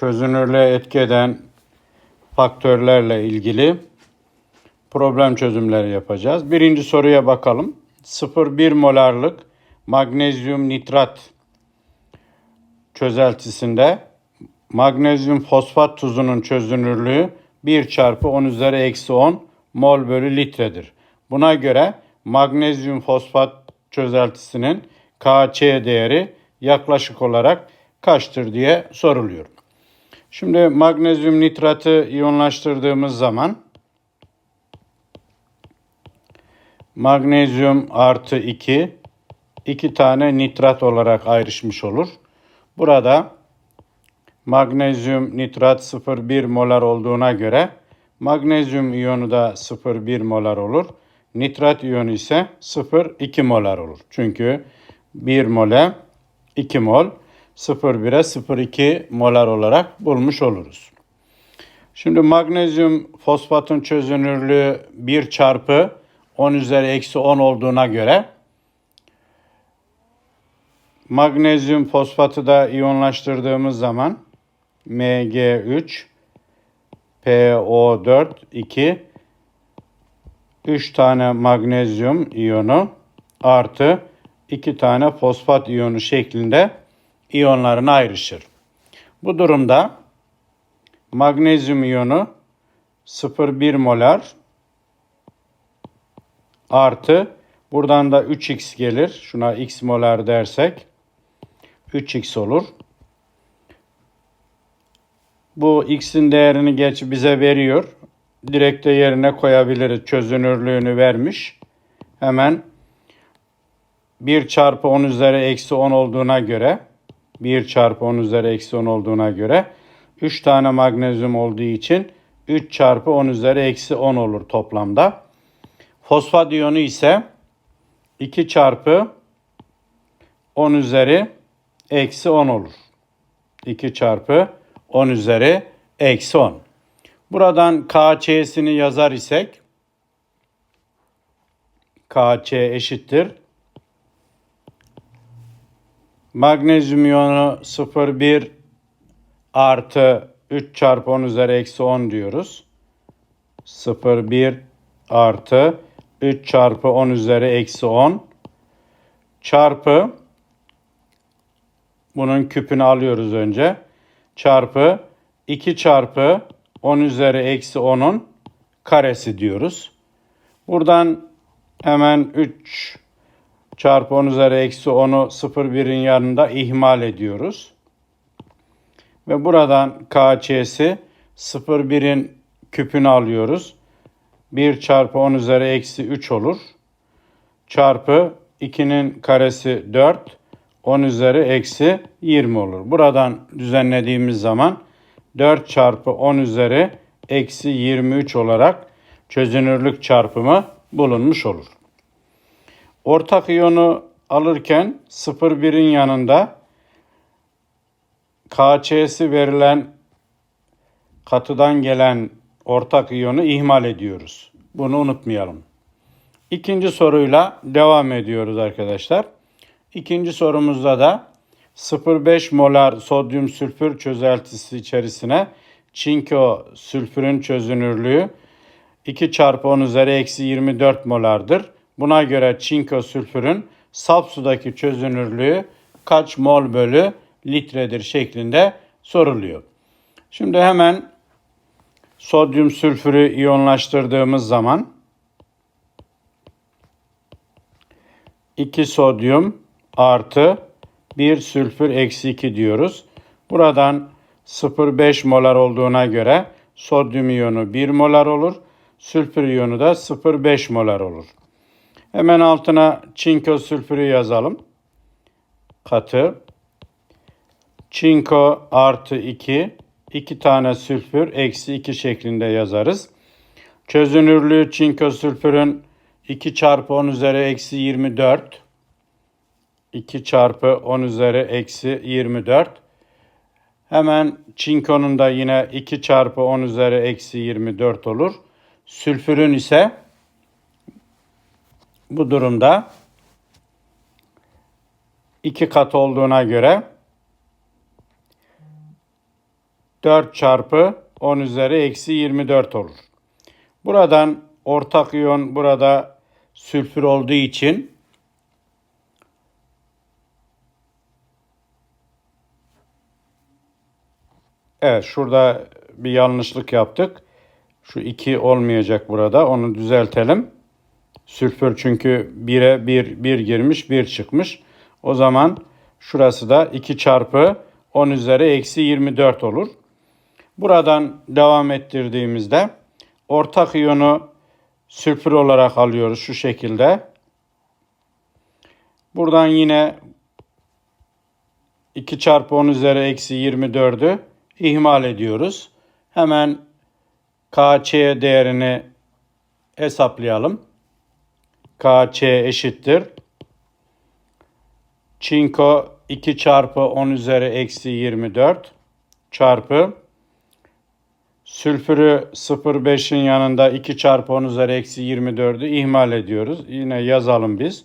çözünürlüğe etki eden faktörlerle ilgili problem çözümleri yapacağız. Birinci soruya bakalım. 0,1 molarlık magnezyum nitrat çözeltisinde magnezyum fosfat tuzunun çözünürlüğü 1 çarpı 10 üzeri eksi 10 mol bölü litredir. Buna göre magnezyum fosfat çözeltisinin KC değeri yaklaşık olarak kaçtır diye soruluyor. Şimdi magnezyum nitratı iyonlaştırdığımız zaman magnezyum artı 2 iki tane nitrat olarak ayrışmış olur. Burada magnezyum nitrat 0,1 molar olduğuna göre magnezyum iyonu da 0,1 molar olur. Nitrat iyonu ise 0,2 molar olur. Çünkü 1 mole 2 mol 0,1'e 0,2 molar olarak bulmuş oluruz. Şimdi magnezyum fosfatın çözünürlüğü 1 çarpı 10 üzeri eksi 10 olduğuna göre magnezyum fosfatı da iyonlaştırdığımız zaman Mg3 PO4 2 3 tane magnezyum iyonu artı 2 tane fosfat iyonu şeklinde iyonlarına ayrışır. Bu durumda magnezyum iyonu 0,1 molar artı buradan da 3x gelir. Şuna x molar dersek 3x olur. Bu x'in değerini geç bize veriyor. Direkt de yerine koyabiliriz. Çözünürlüğünü vermiş. Hemen 1 çarpı 10 üzeri eksi 10 olduğuna göre 1 çarpı 10 üzeri eksi 10 olduğuna göre 3 tane magnezyum olduğu için 3 çarpı 10 üzeri eksi 10 olur toplamda. Fosfat iyonu ise 2 çarpı 10 üzeri eksi 10 olur. 2 çarpı 10 üzeri eksi 10. Buradan KC'sini yazar isek KC eşittir. Magnezyum iyonu 0,1 artı 3 çarpı 10 üzeri eksi 10 diyoruz. 0,1 artı 3 çarpı 10 üzeri eksi 10 çarpı bunun küpünü alıyoruz önce. Çarpı 2 çarpı 10 üzeri eksi 10'un karesi diyoruz. Buradan hemen 3 çarpı 10 üzeri eksi 10'u 0,1'in yanında ihmal ediyoruz. Ve buradan KC'si 0,1'in küpünü alıyoruz. 1 çarpı 10 üzeri eksi 3 olur. Çarpı 2'nin karesi 4. 10 üzeri eksi 20 olur. Buradan düzenlediğimiz zaman 4 çarpı 10 üzeri eksi 23 olarak çözünürlük çarpımı bulunmuş olur. Ortak iyonu alırken 0,1'in yanında KC'si verilen katıdan gelen ortak iyonu ihmal ediyoruz. Bunu unutmayalım. İkinci soruyla devam ediyoruz arkadaşlar. İkinci sorumuzda da 0,5 molar sodyum sülfür çözeltisi içerisine çinko sülfürün çözünürlüğü 2 çarpı 10 üzeri eksi 24 molardır. Buna göre çinko sülfürün saf sudaki çözünürlüğü kaç mol bölü litredir şeklinde soruluyor. Şimdi hemen sodyum sülfürü iyonlaştırdığımız zaman 2 sodyum artı 1 sülfür eksi 2 diyoruz. Buradan 0,5 molar olduğuna göre sodyum iyonu 1 molar olur. Sülfür iyonu da 0,5 molar olur. Hemen altına çinko sülfürü yazalım. Katı. Çinko artı 2. 2 tane sülfür eksi 2 şeklinde yazarız. Çözünürlüğü çinko sülfürün 2 çarpı 10 üzeri eksi 24. 2 çarpı 10 üzeri eksi 24. Hemen çinkonun da yine 2 çarpı 10 üzeri eksi 24 olur. Sülfürün ise bu durumda 2 kat olduğuna göre 4 çarpı 10 üzeri eksi 24 olur. Buradan ortak iyon burada sülfür olduğu için Evet şurada bir yanlışlık yaptık. Şu 2 olmayacak burada. Onu düzeltelim. Sülfür çünkü 1'e 1, 1 girmiş 1 çıkmış. O zaman şurası da 2 çarpı 10 üzeri eksi 24 olur. Buradan devam ettirdiğimizde ortak iyonu sülfür olarak alıyoruz şu şekilde. Buradan yine 2 çarpı 10 üzeri eksi 24'ü ihmal ediyoruz. Hemen KC değerini hesaplayalım. KC eşittir. Çinko 2 çarpı 10 üzeri eksi 24 çarpı sülfürü 0,5'in yanında 2 çarpı 10 üzeri eksi 24'ü ihmal ediyoruz. Yine yazalım biz.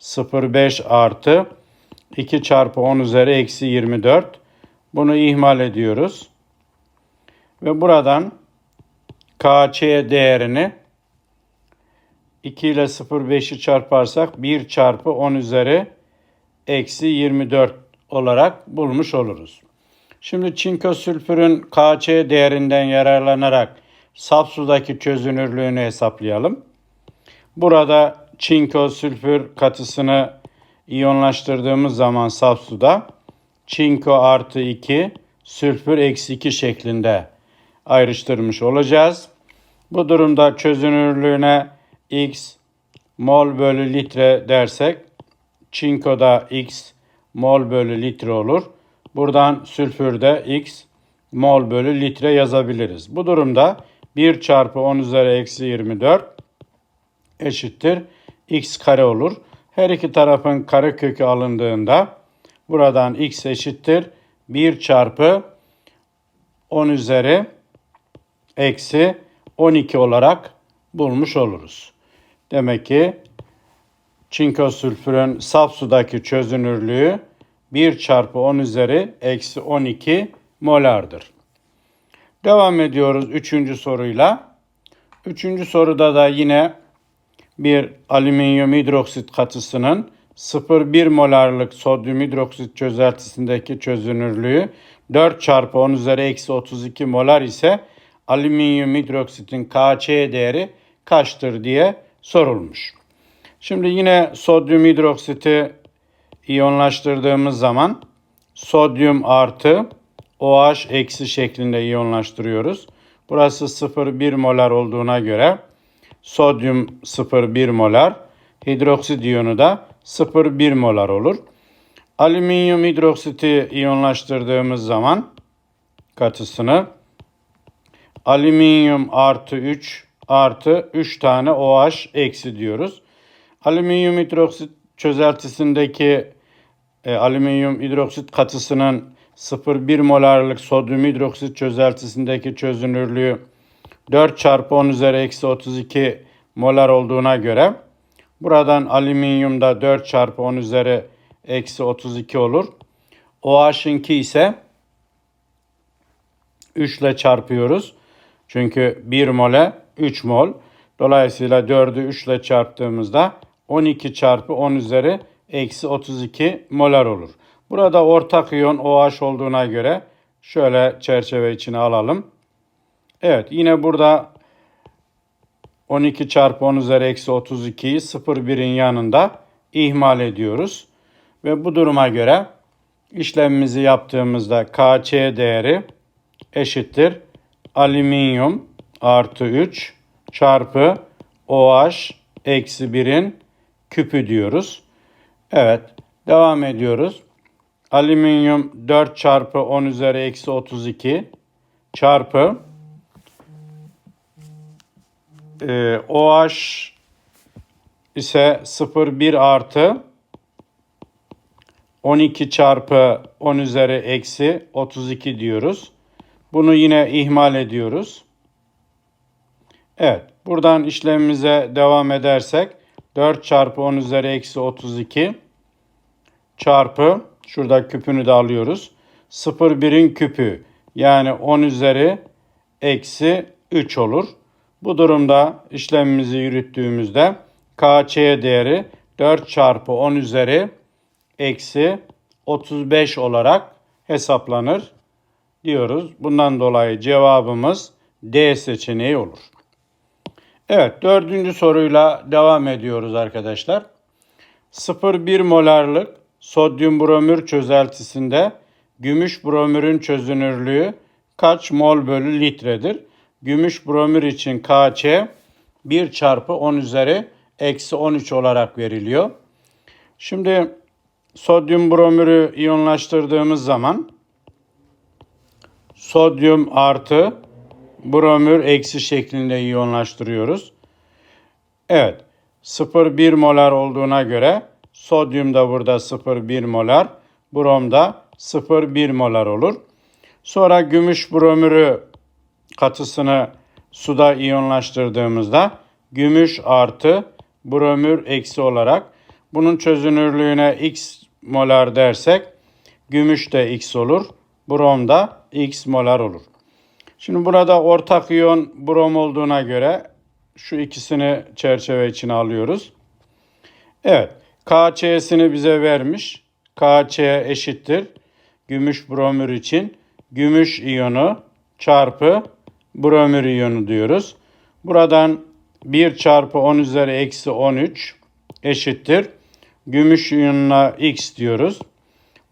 0,5 artı 2 çarpı 10 üzeri eksi 24. Bunu ihmal ediyoruz. Ve buradan KC değerini 2 ile 0,5'i çarparsak 1 çarpı 10 üzeri eksi 24 olarak bulmuş oluruz. Şimdi çinko sülfürün KC değerinden yararlanarak saf sudaki çözünürlüğünü hesaplayalım. Burada çinko sülfür katısını iyonlaştırdığımız zaman saf suda çinko artı 2 sülfür eksi 2 şeklinde ayrıştırmış olacağız. Bu durumda çözünürlüğüne x mol bölü litre dersek çinkoda x mol bölü litre olur. Buradan sülfürde x mol bölü litre yazabiliriz. Bu durumda 1 çarpı 10 üzeri eksi 24 eşittir x kare olur. Her iki tarafın kare kökü alındığında buradan x eşittir 1 çarpı 10 üzeri eksi 12 olarak bulmuş oluruz. Demek ki çinko sülfürün saf sudaki çözünürlüğü 1 çarpı 10 üzeri eksi 12 molardır. Devam ediyoruz üçüncü soruyla. Üçüncü soruda da yine bir alüminyum hidroksit katısının 0,1 molarlık sodyum hidroksit çözeltisindeki çözünürlüğü 4 çarpı 10 üzeri eksi 32 molar ise alüminyum hidroksitin KC değeri kaçtır diye sorulmuş. Şimdi yine sodyum hidroksiti iyonlaştırdığımız zaman sodyum artı OH eksi şeklinde iyonlaştırıyoruz. Burası 0,1 molar olduğuna göre sodyum 0,1 molar, hidroksit iyonu da 0,1 molar olur. Alüminyum hidroksiti iyonlaştırdığımız zaman katısını alüminyum artı 3 artı 3 tane OH eksi diyoruz. Alüminyum hidroksit çözeltisindeki e, alüminyum hidroksit katısının 0,1 molarlık sodyum hidroksit çözeltisindeki çözünürlüğü 4 çarpı 10 üzeri eksi 32 molar olduğuna göre buradan alüminyumda 4 çarpı 10 üzeri eksi 32 olur. OH'ınki ise 3 ile çarpıyoruz. Çünkü 1 mole 3 mol. Dolayısıyla 4'ü 3 ile çarptığımızda 12 çarpı 10 üzeri eksi 32 molar olur. Burada ortak iyon OH olduğuna göre şöyle çerçeve içine alalım. Evet yine burada 12 çarpı 10 üzeri eksi 32'yi 0,1'in yanında ihmal ediyoruz. Ve bu duruma göre işlemimizi yaptığımızda KC değeri eşittir. Alüminyum artı 3 çarpı OH eksi 1'in küpü diyoruz. Evet devam ediyoruz. Alüminyum 4 çarpı 10 üzeri eksi 32 çarpı e, OH ise 0,1 artı 12 çarpı 10 üzeri eksi 32 diyoruz. Bunu yine ihmal ediyoruz. Evet. Buradan işlemimize devam edersek 4 çarpı 10 üzeri eksi 32 çarpı şurada küpünü de alıyoruz. 0,1'in küpü Yani 10 üzeri eksi 3 olur. Bu durumda işlemimizi yürüttüğümüzde KC değeri 4 çarpı 10 üzeri eksi 35 olarak hesaplanır diyoruz. Bundan dolayı cevabımız D seçeneği olur. Evet dördüncü soruyla devam ediyoruz arkadaşlar. 0,1 molarlık sodyum bromür çözeltisinde gümüş bromürün çözünürlüğü kaç mol bölü litredir? Gümüş bromür için Kc 1 çarpı 10 üzeri eksi 13 olarak veriliyor. Şimdi sodyum bromürü iyonlaştırdığımız zaman sodyum artı bromür eksi şeklinde iyonlaştırıyoruz. Evet 0,1 molar olduğuna göre sodyum da burada 0,1 molar, brom da 0,1 molar olur. Sonra gümüş bromürü katısını suda iyonlaştırdığımızda gümüş artı bromür eksi olarak bunun çözünürlüğüne x molar dersek gümüş de x olur, brom da x molar olur. Şimdi burada ortak iyon brom olduğuna göre şu ikisini çerçeve içine alıyoruz. Evet, KC'sini bize vermiş. KC eşittir. Gümüş bromür için gümüş iyonu çarpı bromür iyonu diyoruz. Buradan 1 çarpı 10 üzeri eksi 13 eşittir. Gümüş iyonuna x diyoruz.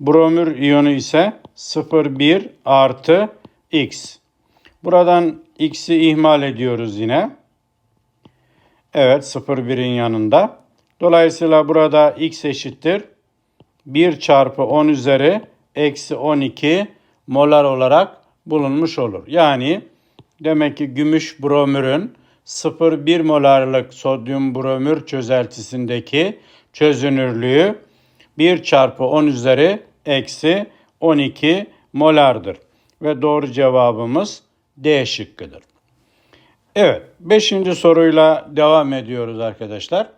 Bromür iyonu ise 0,1 artı x. Buradan x'i ihmal ediyoruz yine. Evet 0,1'in yanında. Dolayısıyla burada x eşittir. 1 çarpı 10 üzeri eksi 12 molar olarak bulunmuş olur. Yani demek ki gümüş bromürün 0,1 molarlık sodyum bromür çözeltisindeki çözünürlüğü 1 çarpı 10 üzeri eksi 12 molardır. Ve doğru cevabımız D şıkkıdır. Evet, beşinci soruyla devam ediyoruz arkadaşlar.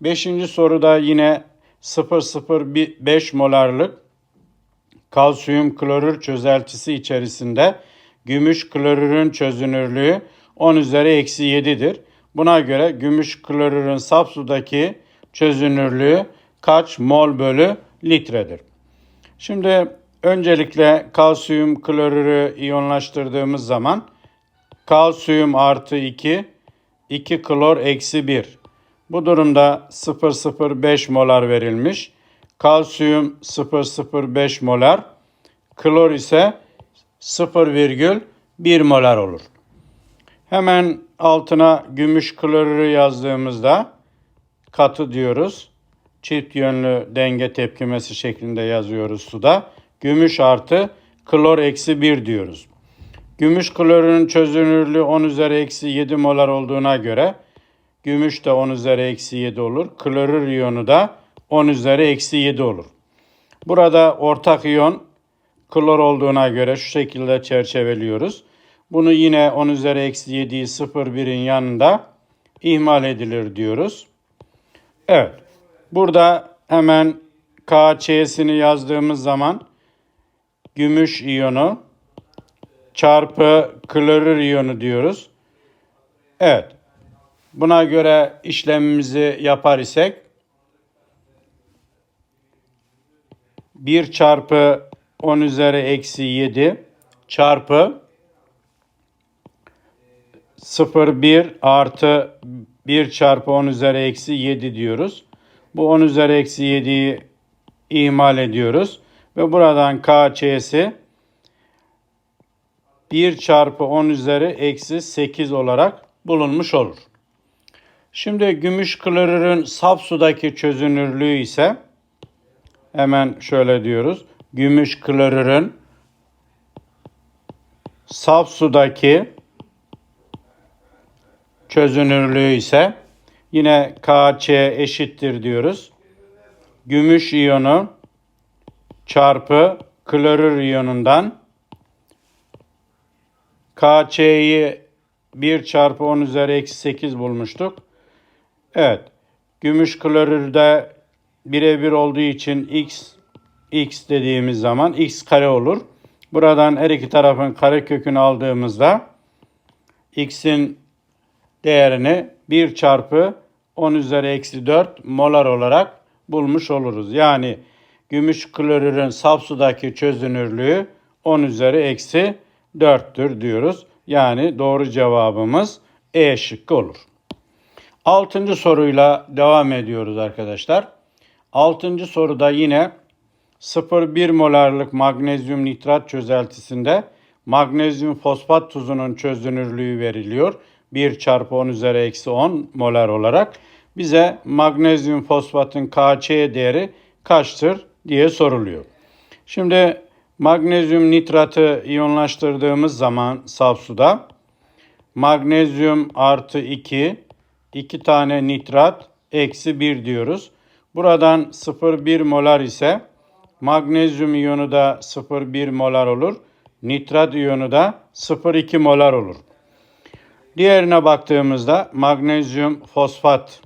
Beşinci soruda yine 0,05 molarlık kalsiyum klorür çözeltisi içerisinde gümüş klorürün çözünürlüğü 10 üzeri eksi 7'dir. Buna göre gümüş klorürün saf sudaki çözünürlüğü kaç mol bölü litredir? Şimdi öncelikle kalsiyum klorürü iyonlaştırdığımız zaman kalsiyum artı 2, 2 klor eksi 1. Bu durumda 0,05 molar verilmiş. Kalsiyum 0,05 molar, klor ise 0,1 molar olur. Hemen altına gümüş klorürü yazdığımızda katı diyoruz. Çift yönlü denge tepkimesi şeklinde yazıyoruz suda. Gümüş artı klor eksi 1 diyoruz. Gümüş klorürün çözünürlüğü 10 üzeri eksi 7 molar olduğuna göre gümüş de 10 üzeri eksi 7 olur. Klorür iyonu da 10 üzeri eksi 7 olur. Burada ortak iyon klor olduğuna göre şu şekilde çerçeveliyoruz. Bunu yine 10 üzeri eksi 7'yi 0,1'in yanında ihmal edilir diyoruz. Evet. Burada hemen KC'sini yazdığımız zaman gümüş iyonu çarpı klorür iyonu diyoruz. Evet. Buna göre işlemimizi yapar isek 1 çarpı 10 üzeri eksi 7 çarpı 0,1 artı 1 çarpı 10 üzeri eksi 7 diyoruz. Bu 10 üzeri eksi 7'yi ihmal ediyoruz. Ve buradan KC'si 1 çarpı 10 üzeri eksi 8 olarak bulunmuş olur. Şimdi gümüş klorürün saf sudaki çözünürlüğü ise hemen şöyle diyoruz. Gümüş klorürün saf sudaki çözünürlüğü ise yine Kc eşittir diyoruz. Gümüş iyonu çarpı klorür iyonundan KC'yi 1 çarpı 10 üzeri eksi 8 bulmuştuk. Evet. Gümüş klorürde birebir olduğu için x x dediğimiz zaman x kare olur. Buradan her iki tarafın karekökünü aldığımızda x'in değerini 1 çarpı 10 üzeri eksi 4 molar olarak bulmuş oluruz. Yani gümüş klorürün saf sudaki çözünürlüğü 10 üzeri eksi 4'tür diyoruz. Yani doğru cevabımız E şıkkı olur. Altıncı soruyla devam ediyoruz arkadaşlar. Altıncı soruda yine 0,1 molarlık magnezyum nitrat çözeltisinde magnezyum fosfat tuzunun çözünürlüğü veriliyor. 1 çarpı 10 üzeri eksi 10 molar olarak. Bize magnezyum fosfatın KC değeri kaçtır diye soruluyor. Şimdi magnezyum nitratı iyonlaştırdığımız zaman saf suda magnezyum artı 2, 2 tane nitrat eksi 1 diyoruz. Buradan 0,1 molar ise magnezyum iyonu da 0,1 molar olur. Nitrat iyonu da 0,2 molar olur. Diğerine baktığımızda magnezyum fosfat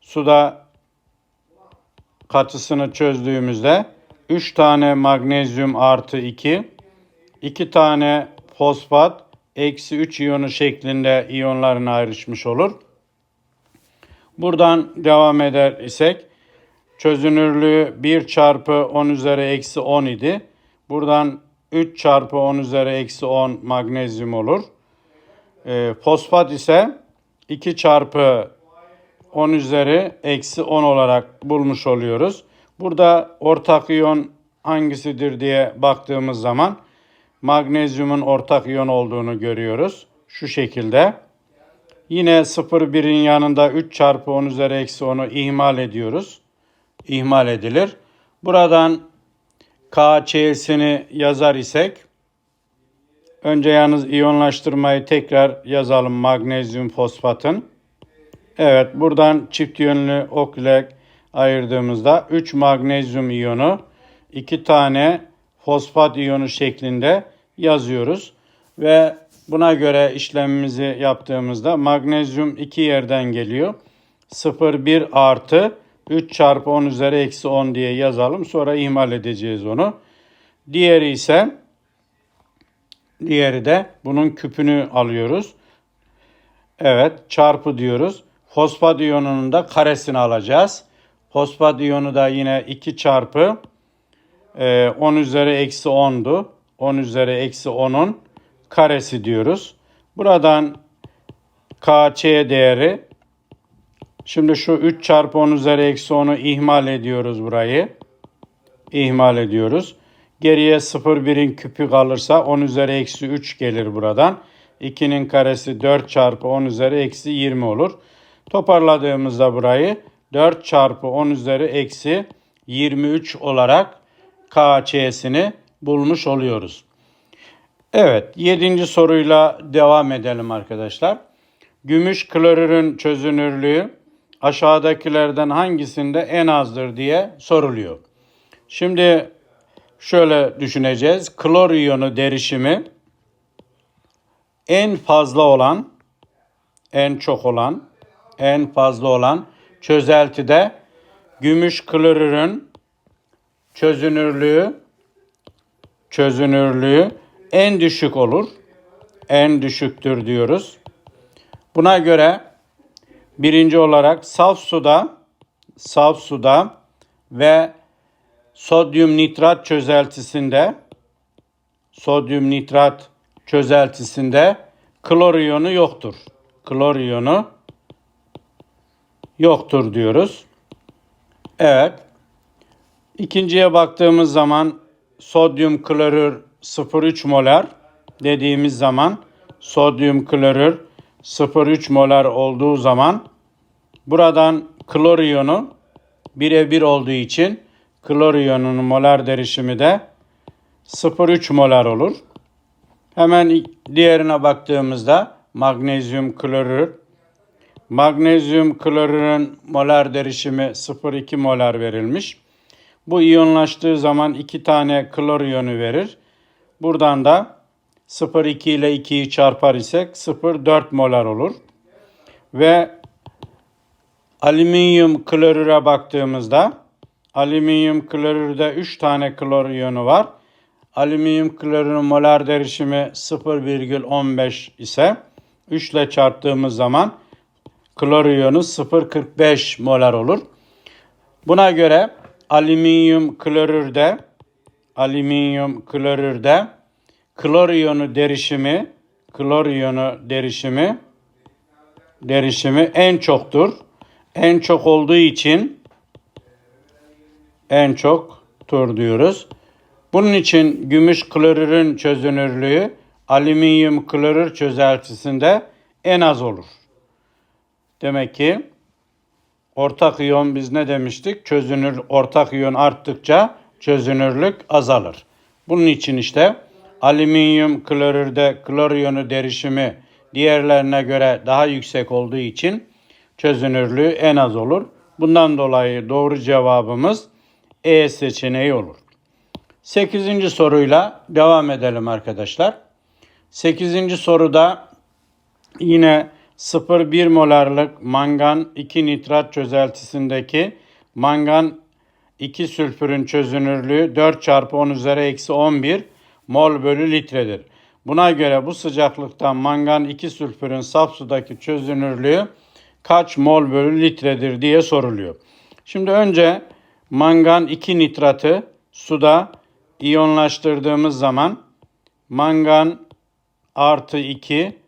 suda katısını çözdüğümüzde 3 tane magnezyum artı 2, 2 tane fosfat eksi 3 iyonu şeklinde iyonlarına ayrışmış olur. Buradan devam eder isek çözünürlüğü 1 çarpı 10 üzeri eksi 10 idi. Buradan 3 çarpı 10 üzeri eksi 10 magnezyum olur. E, fosfat ise 2 çarpı 10 üzeri eksi 10 olarak bulmuş oluyoruz. Burada ortak iyon hangisidir diye baktığımız zaman magnezyumun ortak iyon olduğunu görüyoruz. Şu şekilde. Yine 0,1'in yanında 3 çarpı 10 üzeri eksi 10'u ihmal ediyoruz. İhmal edilir. Buradan KC'sini yazar isek önce yalnız iyonlaştırmayı tekrar yazalım magnezyum fosfatın. Evet buradan çift yönlü ok ile ayırdığımızda 3 magnezyum iyonu 2 tane fosfat iyonu şeklinde yazıyoruz. Ve buna göre işlemimizi yaptığımızda magnezyum iki yerden geliyor. 0,1 artı 3 çarpı 10 üzeri eksi 10 diye yazalım. Sonra ihmal edeceğiz onu. Diğeri ise diğeri de bunun küpünü alıyoruz. Evet çarpı diyoruz. Fosfat iyonunun da karesini alacağız. Fosfat iyonu da yine 2 çarpı 10 e, üzeri eksi 10'du. 10 üzeri eksi 10'un karesi diyoruz. Buradan KC değeri şimdi şu 3 çarpı 10 üzeri eksi 10'u ihmal ediyoruz burayı. İhmal ediyoruz. Geriye 0,1'in küpü kalırsa 10 üzeri eksi 3 gelir buradan. 2'nin karesi 4 çarpı 10 üzeri eksi 20 olur. Toparladığımızda burayı 4 çarpı 10 üzeri eksi 23 olarak KC'sini bulmuş oluyoruz. Evet, yedinci soruyla devam edelim arkadaşlar. Gümüş klorürün çözünürlüğü aşağıdakilerden hangisinde en azdır diye soruluyor. Şimdi şöyle düşüneceğiz. Klor iyonu derişimi en fazla olan, en çok olan, en fazla olan çözeltide gümüş klorürün çözünürlüğü çözünürlüğü en düşük olur. En düşüktür diyoruz. Buna göre birinci olarak saf suda saf suda ve sodyum nitrat çözeltisinde sodyum nitrat çözeltisinde klor iyonu yoktur. Klor iyonu yoktur diyoruz. Evet. İkinciye baktığımız zaman sodyum klorür 0,3 molar dediğimiz zaman sodyum klorür 0,3 molar olduğu zaman buradan klor iyonu birebir olduğu için klor iyonunun molar derişimi de 0,3 molar olur. Hemen diğerine baktığımızda magnezyum klorür magnezyum klorürün molar derişimi 0,2 molar verilmiş. Bu iyonlaştığı zaman iki tane klor iyonu verir. Buradan da 0,2 ile 2'yi çarpar isek 0,4 molar olur. Ve alüminyum klorüre baktığımızda alüminyum klorürde 3 tane klor iyonu var. alüminyum klorürün molar derişimi 0,15 ise 3 ile çarptığımız zaman klor iyonu 0,45 molar olur. Buna göre alüminyum klorürde alüminyum klorürde klor iyonu derişimi klor iyonu derişimi derişimi en çoktur. En çok olduğu için en çok tur diyoruz. Bunun için gümüş klorürün çözünürlüğü alüminyum klorür çözeltisinde en az olur. Demek ki ortak iyon biz ne demiştik? Çözünür ortak iyon arttıkça çözünürlük azalır. Bunun için işte alüminyum klorürde klor iyonu derişimi diğerlerine göre daha yüksek olduğu için çözünürlüğü en az olur. Bundan dolayı doğru cevabımız E seçeneği olur. 8. soruyla devam edelim arkadaşlar. 8. soruda yine 0,1 molarlık mangan 2 nitrat çözeltisindeki mangan 2 sülfürün çözünürlüğü 4 çarpı 10 üzeri eksi 11 mol bölü litredir. Buna göre bu sıcaklıkta mangan 2 sülfürün saf sudaki çözünürlüğü kaç mol bölü litredir diye soruluyor. Şimdi önce mangan 2 nitratı suda iyonlaştırdığımız zaman mangan artı 2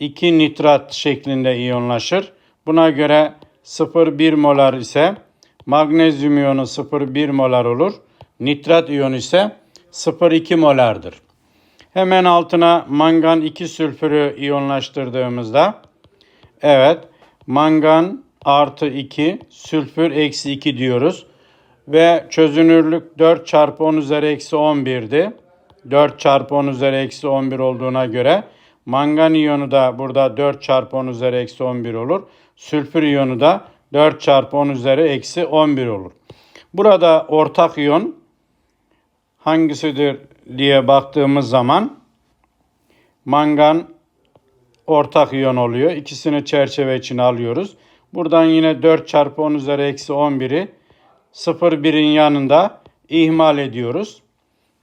2 nitrat şeklinde iyonlaşır. Buna göre 0,1 molar ise magnezyum iyonu 0,1 molar olur. Nitrat iyonu ise 0,2 molardır. Hemen altına mangan 2 sülfürü iyonlaştırdığımızda evet mangan artı 2 sülfür eksi 2 diyoruz. Ve çözünürlük 4 çarpı 10 üzeri eksi 11'di. 4 çarpı 10 üzeri eksi 11 olduğuna göre mangan iyonu da burada 4 çarpı 10 üzeri eksi 11 olur. Sülfür iyonu da 4 çarpı 10 üzeri eksi 11 olur. Burada ortak iyon hangisidir diye baktığımız zaman mangan ortak iyon oluyor. İkisini çerçeve içine alıyoruz. Buradan yine 4 çarpı 10 üzeri eksi 11'i 0,1'in yanında ihmal ediyoruz.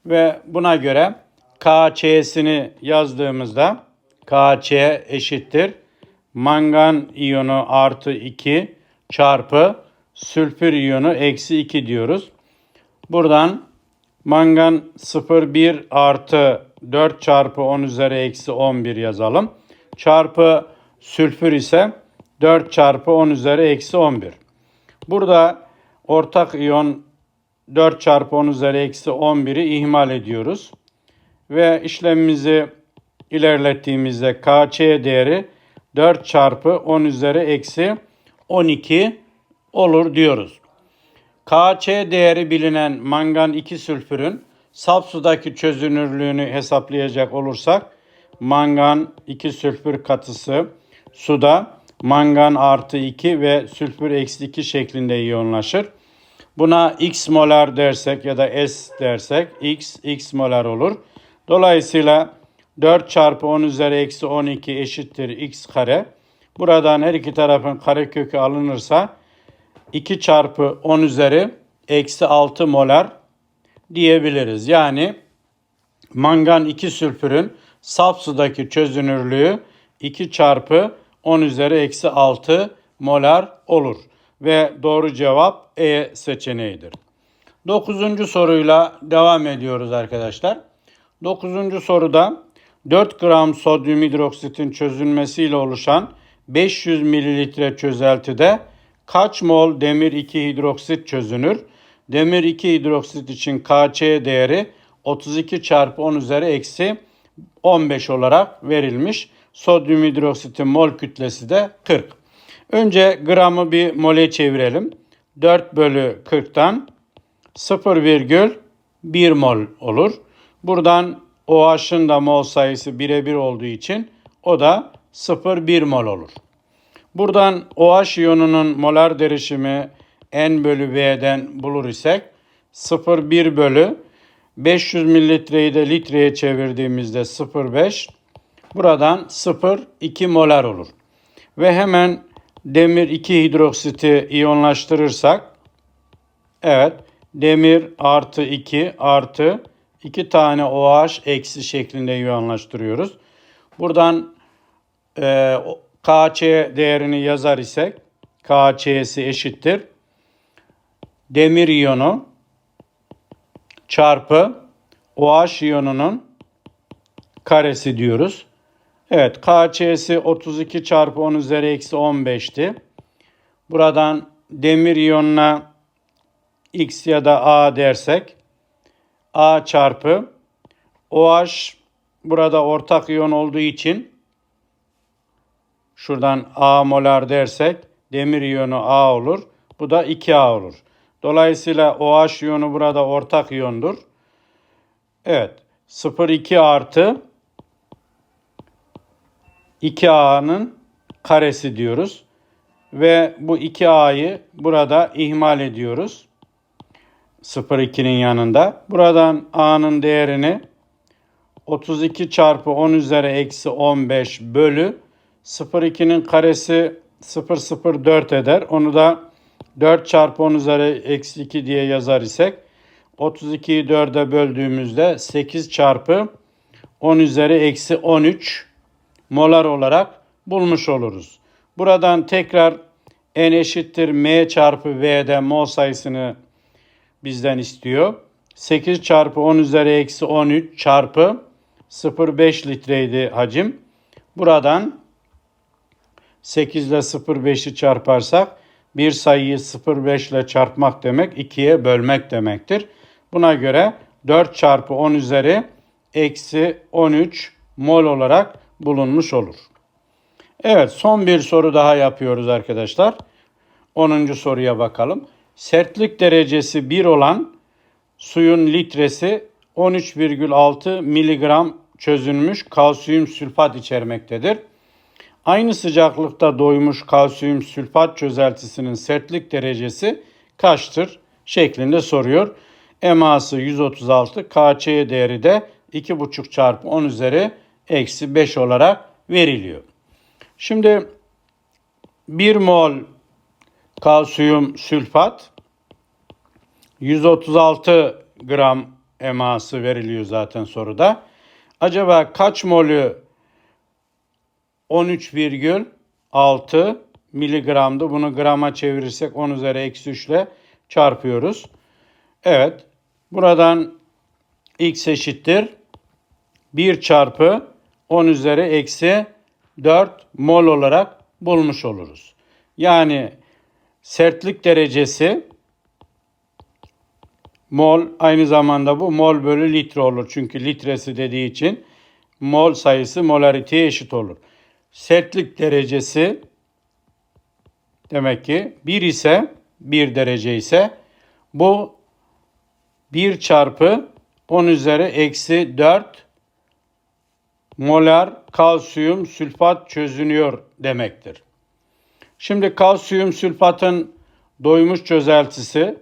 Ve buna göre KC'sini yazdığımızda KC eşittir. Mangan iyonu artı 2 çarpı sülfür iyonu eksi 2 diyoruz. Buradan mangan 0,1 artı 4 çarpı 10 üzeri eksi 11 yazalım. Çarpı sülfür ise 4 çarpı 10 üzeri eksi 11. Burada ortak iyon 4 çarpı 10 üzeri eksi 11'i ihmal ediyoruz. Ve işlemimizi ilerlettiğimizde KC değeri 4 çarpı 10 üzeri eksi 12 olur diyoruz. KC değeri bilinen mangan 2 sülfürün saf sudaki çözünürlüğünü hesaplayacak olursak mangan 2 sülfür katısı suda mangan artı 2 ve sülfür eksi 2 şeklinde iyonlaşır. Buna x molar dersek ya da s dersek x x molar olur. Dolayısıyla 4 çarpı 10 üzeri eksi 12 eşittir x kare. Buradan her iki tarafın karekökü alınırsa 2 çarpı 10 üzeri eksi 6 molar diyebiliriz. Yani mangan 2 sülfürün saf sudaki çözünürlüğü 2 çarpı 10 üzeri eksi 6 molar olur. Ve doğru cevap E seçeneğidir. Dokuzuncu soruyla devam ediyoruz arkadaşlar. Dokuzuncu soruda 4 gram sodyum hidroksitin çözülmesiyle oluşan 500 mililitre çözeltide kaç mol demir 2 hidroksit çözünür? Demir 2 hidroksit için KC değeri 32 çarpı 10 üzeri eksi 15 olarak verilmiş. Sodyum hidroksitin mol kütlesi de 40. Önce gramı bir mole çevirelim. 4 bölü 40'tan 0,1 mol olur. Buradan OH'ın da mol sayısı birebir olduğu için o da 0,1 mol olur. Buradan OH iyonunun molar derişimi N bölü V'den bulur isek 0,1 bölü 500 mililitreyi de litreye çevirdiğimizde 0,5 buradan 0,2 molar olur. Ve hemen demir 2 hidroksiti iyonlaştırırsak evet demir artı 2 artı iki tane OH eksi şeklinde iyonlaştırıyoruz. Buradan e, KC değerini yazar isek KC'si eşittir. Demir iyonu çarpı OH iyonunun karesi diyoruz. Evet KC'si 32 çarpı 10 üzeri eksi 15'ti. Buradan demir iyonuna X ya da A dersek A çarpı OH burada ortak iyon olduğu için şuradan A molar dersek demir iyonu A olur. Bu da 2A olur. Dolayısıyla OH iyonu burada ortak iyondur. Evet. 0,2 artı 2A'nın karesi diyoruz. Ve bu 2A'yı burada ihmal ediyoruz. 0,2'nin yanında. Buradan A'nın değerini 32 çarpı 10 üzeri eksi 15 bölü 0,2'nin karesi 0,04 eder. Onu da 4 çarpı 10 üzeri eksi 2 diye yazar isek 32'yi 4'e böldüğümüzde 8 çarpı 10 üzeri eksi 13 molar olarak bulmuş oluruz. Buradan tekrar n eşittir m çarpı v'de mol sayısını bizden istiyor. 8 çarpı 10 üzeri eksi 13 çarpı 0,5 litreydi hacim. Buradan 8 ile 0,5'i çarparsak bir sayıyı 0,5 ile çarpmak demek 2'ye bölmek demektir. Buna göre 4 çarpı 10 üzeri eksi 13 mol olarak bulunmuş olur. Evet son bir soru daha yapıyoruz arkadaşlar. 10. soruya bakalım. Sertlik derecesi 1 olan suyun litresi 13,6 miligram çözünmüş kalsiyum sülfat içermektedir. Aynı sıcaklıkta doymuş kalsiyum sülfat çözeltisinin sertlik derecesi kaçtır şeklinde soruyor. EMA'sı 136, KC değeri de 2,5 çarpı 10 üzeri eksi 5 olarak veriliyor. Şimdi 1 mol kalsiyum sülfat 136 gram eması veriliyor zaten soruda. Acaba kaç molü 13,6 miligramdı. Bunu grama çevirirsek 10 üzeri eksi 3 ile çarpıyoruz. Evet. Buradan x eşittir. 1 çarpı 10 üzeri eksi 4 mol olarak bulmuş oluruz. Yani sertlik derecesi mol aynı zamanda bu mol bölü litre olur. Çünkü litresi dediği için mol sayısı molariteye eşit olur. Sertlik derecesi demek ki 1 ise 1 derece ise bu 1 çarpı 10 üzeri eksi 4 molar kalsiyum sülfat çözünüyor demektir. Şimdi kalsiyum sülfatın doymuş çözeltisi,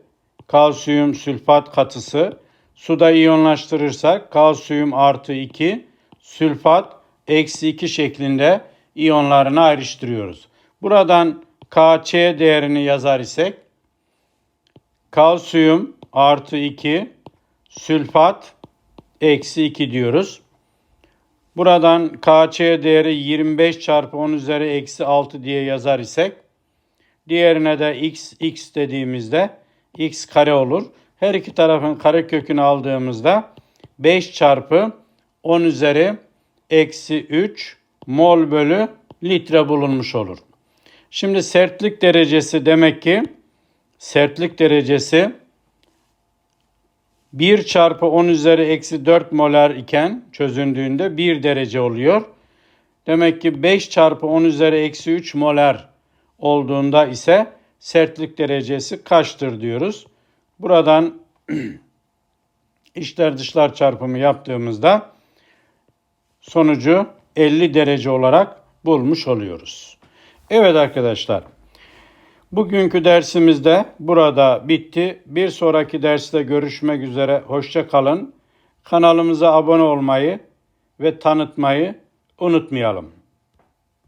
kalsiyum sülfat katısı suda iyonlaştırırsak kalsiyum artı 2, sülfat eksi 2 şeklinde iyonlarını ayrıştırıyoruz. Buradan KC değerini yazar isek kalsiyum artı 2, sülfat eksi 2 diyoruz. Buradan KC değeri 25 çarpı 10 üzeri eksi 6 diye yazar isek diğerine de x, x dediğimizde x kare olur. Her iki tarafın kare kökünü aldığımızda 5 çarpı 10 üzeri eksi 3 mol bölü litre bulunmuş olur. Şimdi sertlik derecesi demek ki sertlik derecesi 1 çarpı 10 üzeri eksi 4 molar iken çözündüğünde 1 derece oluyor. Demek ki 5 çarpı 10 üzeri eksi 3 molar olduğunda ise sertlik derecesi kaçtır diyoruz. Buradan içler dışlar çarpımı yaptığımızda sonucu 50 derece olarak bulmuş oluyoruz. Evet arkadaşlar. Bugünkü dersimizde burada bitti. Bir sonraki derste görüşmek üzere. Hoşça kalın. Kanalımıza abone olmayı ve tanıtmayı unutmayalım.